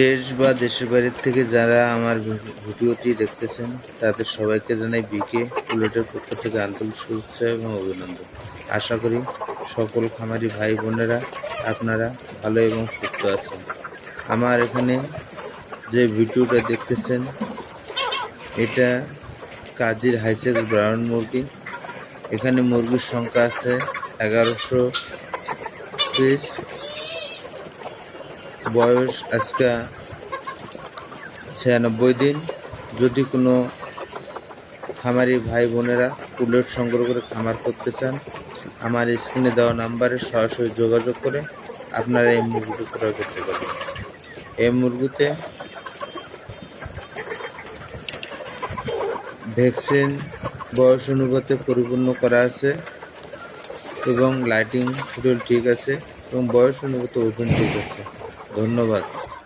দেশ বা দেশের বাইরের থেকে যারা আমার ভিডিওটি দেখতেছেন, তাদের সবাইকে জানাই বিকে বুলেটের পক্ষ থেকে আন্তরিক শুভেচ্ছা এবং অভিনন্দন। আশা করি সকল খামারি ভাই বোনেরা আপনারা ভালো এবং সুস্থ আছেন। আমার এখানে যে ভিডিওটা দেখতেছেন, এটা কাজীর হাইসেক্স ব্রাউন মুরগি। এখানে মুরগির সংখ্যা আছে এগারোশো পিস। বয়স আজকে ছিয়ানব্বই দিন। যদি কোনো খামারি ভাই বোনেরা পুলেট সংগ্রহ করে খামার করতে চান, আমার স্ক্রিনে দেওয়া নাম্বারে সরাসরি যোগাযোগ করে আপনারা এই মুরগিটি ক্রয় করতে পারেন এই মুরগিতে ভ্যাকসিন বয়স অনুপাতে পরিপূর্ণ করা আছে এবং লাইটিং শিডিউল ঠিক আছে এবং বয়স অনুপাতে ওজন ঠিক আছে। ধন্যবাদ।